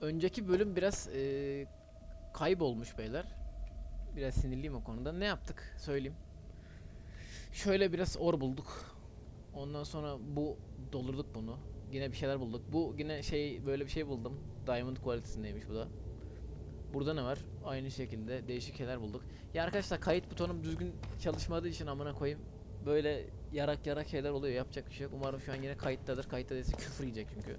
önceki bölüm biraz e, kaybolmuş beyler. Biraz sinirliyim o konuda. Ne yaptık? Söyleyeyim. Şöyle biraz or bulduk. Ondan sonra bu doldurduk bunu. Yine bir şeyler bulduk. Bu yine şey böyle bir şey buldum. Diamond kualitesindeymiş bu da. Burada ne var? Aynı şekilde değişik şeyler bulduk. Ya arkadaşlar kayıt butonum düzgün çalışmadığı için amına koyayım. Böyle yarak yarak şeyler oluyor. Yapacak bir şey yok. Umarım şu an yine kayıttadır. Kayıtta değilse küfür yiyecek çünkü.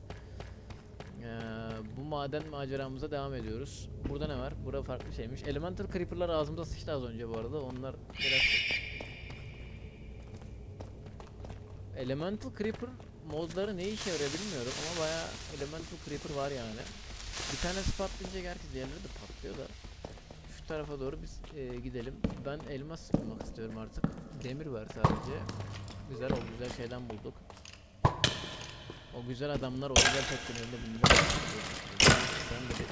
Ee, bu maden maceramıza devam ediyoruz. Burada ne var? Burada farklı şeymiş. Elemental Creeper'lar ağzımda sıçtı az önce bu arada. Onlar biraz... Elemental Creeper modları ne işe yarıyor bilmiyorum ama bayağı Elemental Creeper var yani. Bir tanesi patlayınca gerçi diğerleri de patlıyor da. Şu tarafa doğru biz e, gidelim. Ben elmas bulmak istiyorum artık. Demir var sadece. Güzel o güzel şeyden bulduk. O güzel adamlar o güzel teknelerinde bunlar. Sen de.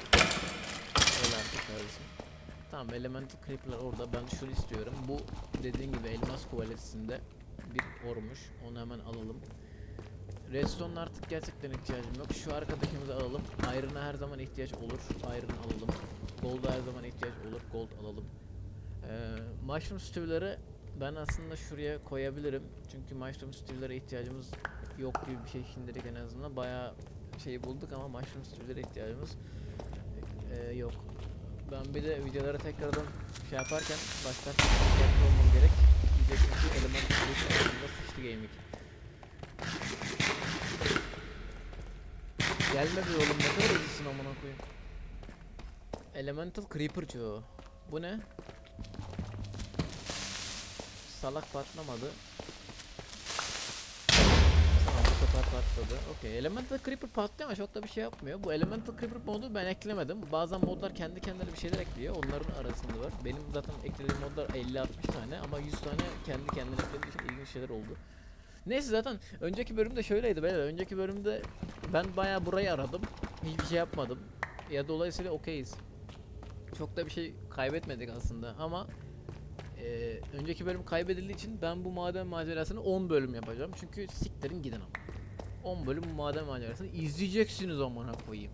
Tamam Elemental Creeper'lar orada. Ben şunu istiyorum. Bu dediğin gibi elmas kualitesinde bir ormuş. Onu hemen alalım. Redstone'la artık gerçekten ihtiyacım yok. Şu arkadakimizi alalım. Iron'a her zaman ihtiyaç olur. Iron alalım. Gold'a her zaman ihtiyaç olur. Gold alalım. Ee, mushroom stew'ları ben aslında şuraya koyabilirim. Çünkü mushroom stew'lere ihtiyacımız yok gibi bir şey şimdilik en azından. Bayağı şey bulduk ama mushroom stew'lere ihtiyacımız ee, yok. Ben bir de videoları tekrardan şey yaparken baştan dikkatli olmam gerek. Diyeceksin ki eleman aslında sıçtı gaming. Gelme bir oğlum ne kadar hızlısın amına koyayım. Elemental Creeper çoğu. Bu ne? Salak patlamadı. Tamam bu sefer patladı. Okey. Elemental Creeper patlıyor ama çok da bir şey yapmıyor. Bu Elemental Creeper modu ben eklemedim. Bazen modlar kendi kendine bir şeyler ekliyor. Onların arasında var. Benim zaten eklediğim modlar 50-60 tane ama 100 tane kendi kendine eklediği için ilginç şeyler oldu. Neyse zaten önceki bölümde şöyleydi beyler. Önceki bölümde ben bayağı burayı aradım. Hiçbir şey yapmadım. Ya dolayısıyla okeyiz. Çok da bir şey kaybetmedik aslında ama eee, önceki bölüm kaybedildiği için ben bu maden macerasını 10 bölüm yapacağım. Çünkü siktirin gidin ama. 10 bölüm maden macerasını izleyeceksiniz amına koyayım.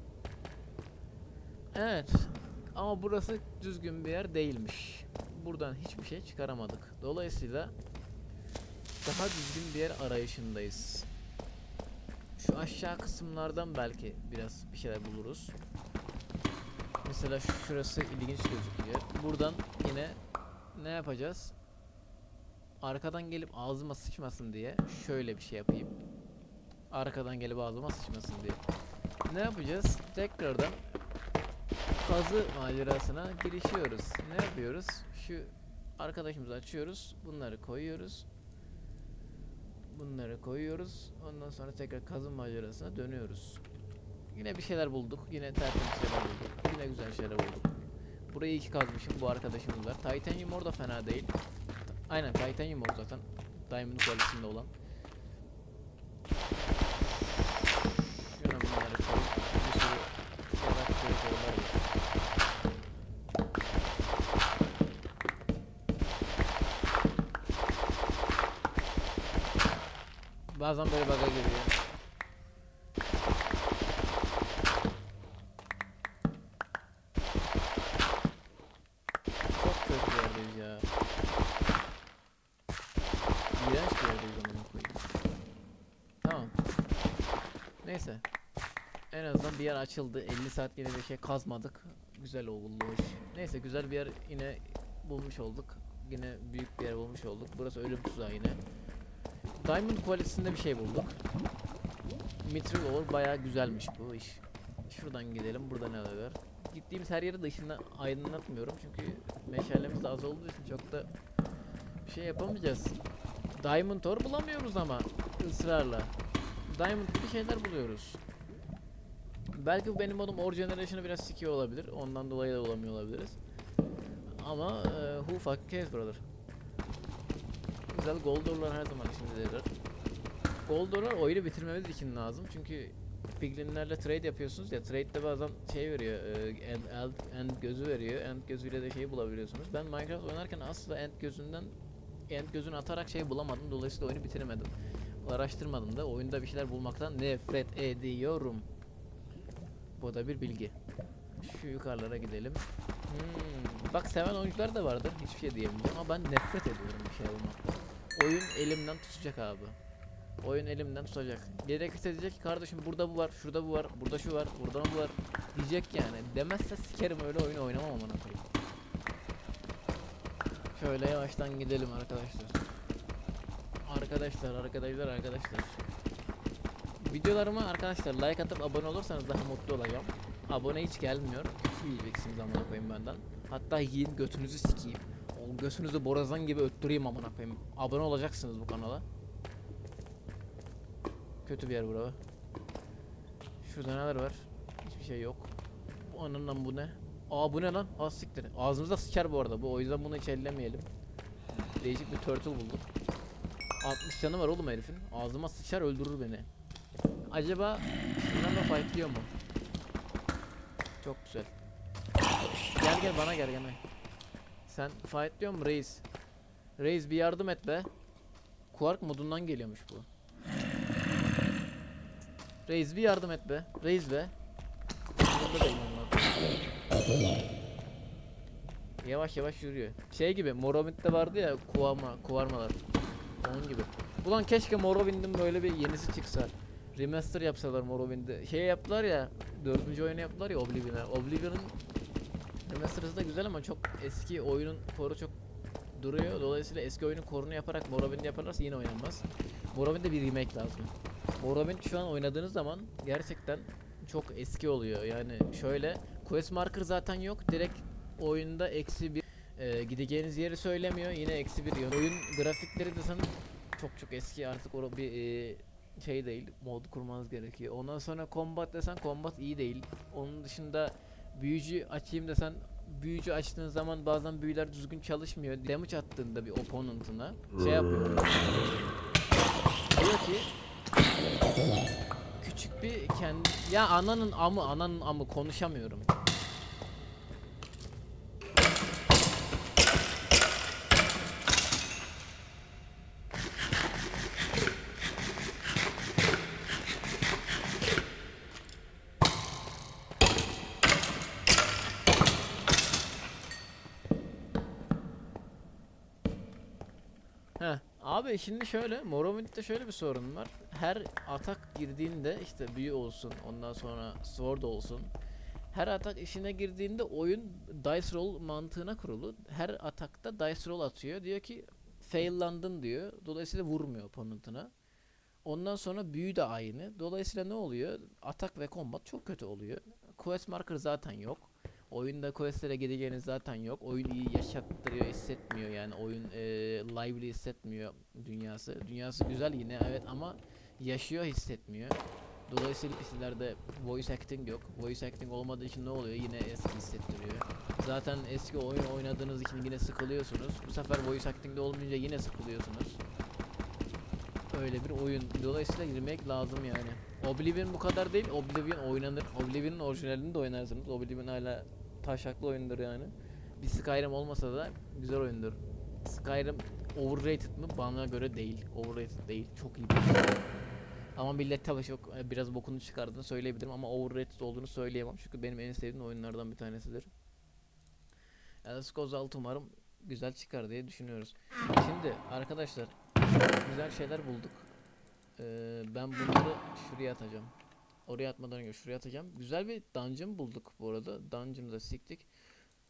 Evet. Ama burası düzgün bir yer değilmiş. Buradan hiçbir şey çıkaramadık. Dolayısıyla daha düzgün bir yer arayışındayız. Şu aşağı kısımlardan belki biraz bir şeyler buluruz. Mesela şu- şurası ilginç gözüküyor. Buradan yine ne yapacağız? Arkadan gelip ağzıma sıçmasın diye şöyle bir şey yapayım. Arkadan gelip ağzıma sıçmasın diye. Ne yapacağız? Tekrardan kazı macerasına girişiyoruz. Ne yapıyoruz? Şu arkadaşımızı açıyoruz. Bunları koyuyoruz. Bunları koyuyoruz. Ondan sonra tekrar kazım macerasına dönüyoruz. Yine bir şeyler bulduk. Yine tertemiz şeyler bulduk. Yine güzel şeyler bulduk. Burayı iki kazmışım. Bu arkadaşımız var. Titanium ore da fena değil. Aynen Titanium ore zaten. Diamond kualitesinde olan. Şuna bunları koy. Bir sürü yarak koyuyorlar ya. Bazen böyle bug'a giriyor. Çok kötü yerdeyiz ya. İğrenç bir yerdeyiz amına koyayım. Tamam. Neyse. En azından bir yer açıldı. 50 saat yine bir şey kazmadık. Güzel oldu iş. Neyse güzel bir yer yine bulmuş olduk. Yine büyük bir yer bulmuş olduk. Burası ölüm tuzağı yine. Diamond kualitesinde bir şey bulduk. Mithril ore bayağı güzelmiş bu iş. Şuradan gidelim. Burada ne var? Gittiğimiz her yeri dışında aydınlatmıyorum çünkü meşalemiz de az olduğu için çok da bir şey yapamayacağız. Diamond ore bulamıyoruz ama ısrarla. Diamond gibi şeyler buluyoruz. Belki bu benim modum Ore Generation'ı biraz sikiyor olabilir. Ondan dolayı da bulamıyor olabiliriz. Ama e, who fucking cares brother. Güzel Goldor'lar her zaman içindedirler. Goldor'lar oyunu bitirmemiz için lazım çünkü Piglinlerle trade yapıyorsunuz ya trade'de bazen şey veriyor e, end, end, end gözü veriyor end gözüyle de şey bulabiliyorsunuz. Ben Minecraft oynarken asla end gözünden end gözünü atarak şey bulamadım dolayısıyla oyunu bitiremedim. Araştırmadım da oyunda bir şeyler bulmaktan nefret ediyorum. Bu da bir bilgi. Şu yukarılara gidelim. Hmm, Bak seven oyuncular da vardır. Hiçbir şey diyemeyeceğim ama ben nefret ediyorum bir şey olmaktan. Oyun elimden tutacak abi. Oyun elimden tutacak. Gerekirse diyecek ki kardeşim burada bu var, şurada bu var, burada şu var, burada bu var. Diyecek yani. Demezse sikerim öyle oyunu oynamam amına koyayım. Şöyle yavaştan gidelim arkadaşlar. Arkadaşlar, arkadaşlar, arkadaşlar. Videolarıma arkadaşlar like atıp abone olursanız daha mutlu olacağım. Abone hiç gelmiyor. Yiyeceksiniz amına koyayım benden. Hatta yiyin götünüzü sikeyim. O götünüzü borazan gibi öttüreyim amına koyayım. Abone olacaksınız bu kanala. Kötü bir yer bura. Şurada neler var? Hiçbir şey yok. Bu anından bu ne? Aa bu ne lan? Aa siktir. Ağzımıza sıçar bu arada bu. O yüzden bunu hiç ellemeyelim. Değişik bir turtle bulduk. 60 canı var oğlum herifin. Ağzıma sıçar öldürür beni. Acaba şundan da fightlıyor mu? Çok güzel. Gel gel bana gel gel. Sen fightlıyor mu reis? Reis bir yardım et be. Quark modundan geliyormuş bu. Reis bir yardım et be. Reis be. Yavaş yavaş yürüyor. Şey gibi Morrowind'de vardı ya kuvarma, kuvarmalar. Onun gibi. Ulan keşke Morrowind'in böyle bir yenisi çıksa. Remaster yapsalar Morrowind'i. Şey yaptılar ya, dördüncü oyunu yaptılar ya Oblivion'a. Oblivion'ın remaster'ı da güzel ama çok eski oyunun koru çok duruyor. Dolayısıyla eski oyunun korunu yaparak Morrowind yaparlarsa yine oynanmaz. Morrowind'de bir remake lazım. Morrowind şu an oynadığınız zaman gerçekten çok eski oluyor. Yani şöyle quest marker zaten yok. Direkt oyunda eksi bir e, gideceğiniz yeri söylemiyor. Yine eksi bir yön. Oyun grafikleri de sanırım çok çok eski artık o bir e, şey değil. Mod kurmanız gerekiyor. Ondan sonra combat desen combat iyi değil. Onun dışında büyücü açayım desen büyücü açtığın zaman bazen büyüler düzgün çalışmıyor. Damage attığında bir opponent'ına şey yapıyor. Diyor ki küçük bir kendi ya ananın amı ananın amı konuşamıyorum. Abi şimdi şöyle Morrowind'de şöyle bir sorun var. Her atak girdiğinde işte büyü olsun ondan sonra sword olsun. Her atak işine girdiğinde oyun dice roll mantığına kurulu. Her atakta dice roll atıyor. Diyor ki faillandın diyor. Dolayısıyla vurmuyor opponent'ına. Ondan sonra büyü de aynı. Dolayısıyla ne oluyor? Atak ve combat çok kötü oluyor. Quest marker zaten yok. Oyunda questlere gideceğiniz zaten yok. Oyun iyi yaşattırıyor, hissetmiyor yani. Oyun eee lively hissetmiyor dünyası. Dünyası güzel yine evet ama yaşıyor hissetmiyor. Dolayısıyla sizlerde voice acting yok. Voice acting olmadığı için ne oluyor? Yine eski hissettiriyor. Zaten eski oyun oynadığınız için yine sıkılıyorsunuz. Bu sefer voice acting'de olmayınca yine sıkılıyorsunuz. Öyle bir oyun. Dolayısıyla girmek lazım yani. Oblivion bu kadar değil. Oblivion oynanır. Oblivion'ın orijinalini de oynarsınız. Oblivion hala taşaklı oyundur yani. Bir Skyrim olmasa da güzel oyundur. Skyrim overrated mı? Bana göre değil. Overrated değil. Çok iyi bir oyun. Ama millet tabii çok e, biraz bokunu çıkardığını söyleyebilirim ama overrated olduğunu söyleyemem. Çünkü benim en sevdiğim oyunlardan bir tanesidir. Elder Scrolls 6 umarım güzel çıkar diye düşünüyoruz. Şimdi arkadaşlar güzel şeyler bulduk. Ee, ben bunları şuraya atacağım. Oraya atmadan önce şuraya atacağım. Güzel bir dungeon bulduk bu arada. Dungeon'da siktik.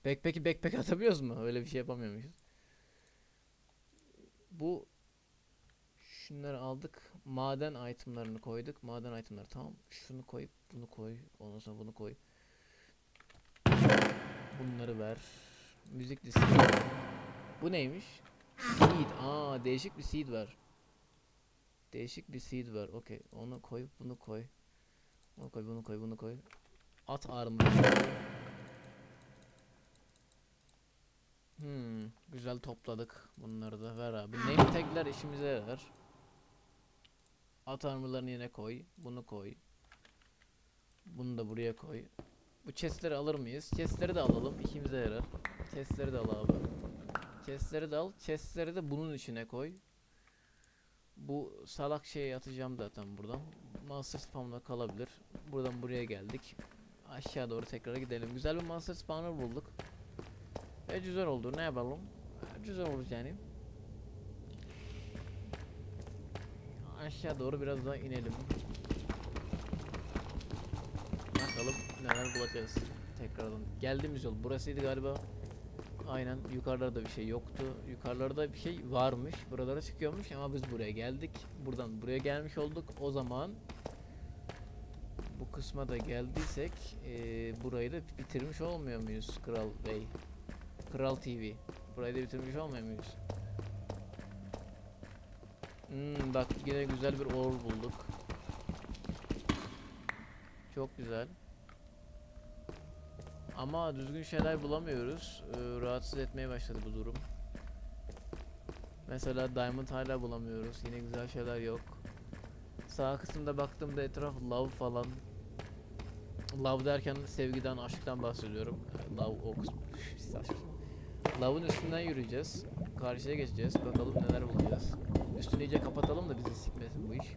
Backpack'i backpack atabiliyoruz mu? Öyle bir şey yapamıyor muyuz? Bu şunları aldık. Maden itemlarını koyduk. Maden itemları tamam. Şunu koy, bunu koy. Ondan sonra bunu koy. Bunları ver. Müzik listesi. Bu neymiş? Seed. Aa değişik bir seed var. Değişik bir seed var. Okey. Onu koy, bunu koy. Bunu koy, bunu koy, bunu koy. At armor. Hmm, güzel topladık bunları da. Ver abi. Name tag'ler işimize yarar. At armor'larını yine koy. Bunu koy. Bunu da buraya koy. Bu chest'leri alır mıyız? Chest'leri de alalım. İşimize yarar. Chest'leri de al abi. Chest'leri de al. Chest'leri de bunun içine koy. Bu salak şeyi atacağım zaten buradan. Master spam'da kalabilir. Buradan buraya geldik. aşağı doğru tekrar gidelim. Güzel bir monster spawner bulduk. Ve güzel oldu. Ne yapalım? Güzel olur yani. Aşağı doğru biraz daha inelim. Bakalım neler bulacağız. Tekrardan. Geldiğimiz yol burasıydı galiba. Aynen yukarılarda bir şey yoktu. Yukarılarda bir şey varmış. Buralara çıkıyormuş ama biz buraya geldik. Buradan buraya gelmiş olduk. O zaman kısma da geldiysek eee, burayı da bitirmiş olmuyor muyuz Kral Bey? Kral TV. Burayı da bitirmiş olmuyor muyuz? Hmm, bak yine güzel bir or bulduk. Çok güzel. Ama düzgün şeyler bulamıyoruz. Ee, rahatsız etmeye başladı bu durum. Mesela diamond hala bulamıyoruz. Yine güzel şeyler yok. Sağ kısımda baktığımda etraf love falan. Love derken sevgiden, aşktan bahsediyorum. Love o kısmı. Love'ın üstünden yürüyeceğiz. Karşıya geçeceğiz. Bakalım neler bulacağız. Üstünü iyice kapatalım da bizi sikmesin bu iş.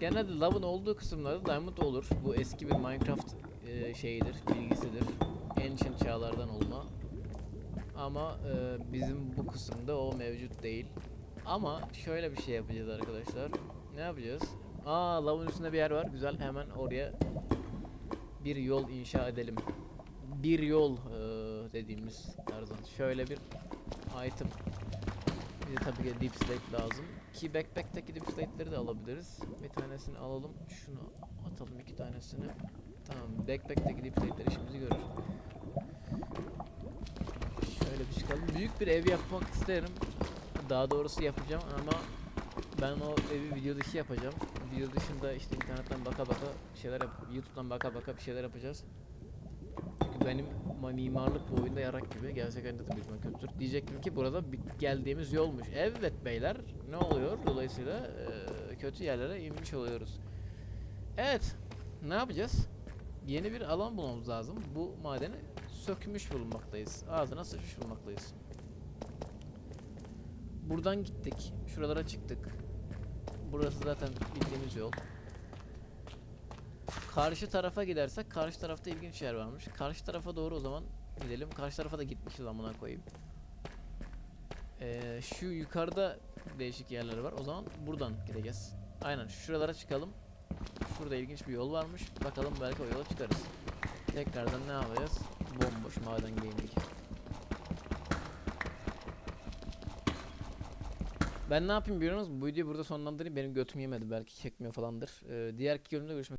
Genelde Love'ın olduğu kısımlarda Diamond olur. Bu eski bir Minecraft e, şeyidir, bilgisidir. Ancient çağlardan olma. Ama e, bizim bu kısımda o mevcut değil. Ama şöyle bir şey yapacağız arkadaşlar. Ne yapacağız? Aa lavın üstünde bir yer var. Güzel hemen oraya bir yol inşa edelim. Bir yol e, dediğimiz tarzdan. Şöyle bir item. Bize tabii ki deep slate lazım. Ki backpack'teki deep slate'leri de alabiliriz. Bir tanesini alalım. Şunu atalım iki tanesini. Tamam backpack'teki deep slate'ler işimizi görür. Şöyle bir çıkalım. Büyük bir ev yapmak isterim. Daha doğrusu yapacağım ama ben o evi video dışı yapacağım. Video dışında işte internetten baka baka bir şeyler yap YouTube'dan baka baka bir şeyler yapacağız. Çünkü benim ma- mimarlık bu oyunda yarak gibi. Gerçekten de bilmem kötüdür. Diyecektim ki burada geldiğimiz yolmuş. Evet beyler ne oluyor? Dolayısıyla eee, kötü yerlere inmiş oluyoruz. Evet. Ne yapacağız? Yeni bir alan bulmamız lazım. Bu madeni sökmüş bulunmaktayız. Ağzına sıçmış bulunmaktayız. Buradan gittik. Şuralara çıktık. Burası zaten bildiğimiz yol. Karşı tarafa gidersek karşı tarafta ilginç yer varmış. Karşı tarafa doğru o zaman gidelim. Karşı tarafa da gitmişiz amına koyayım. Ee, şu yukarıda değişik yerler var. O zaman buradan gideceğiz. Aynen şuralara çıkalım. Şurada ilginç bir yol varmış. Bakalım belki o yola çıkarız. Tekrardan ne yapacağız? Bomboş maden gaming. Ben ne yapayım biliyor musunuz? Bu videoyu burada sonlandırayım. Benim götüm yemedi. Belki çekmiyor falandır. Ee, diğer iki bölümde görüşmek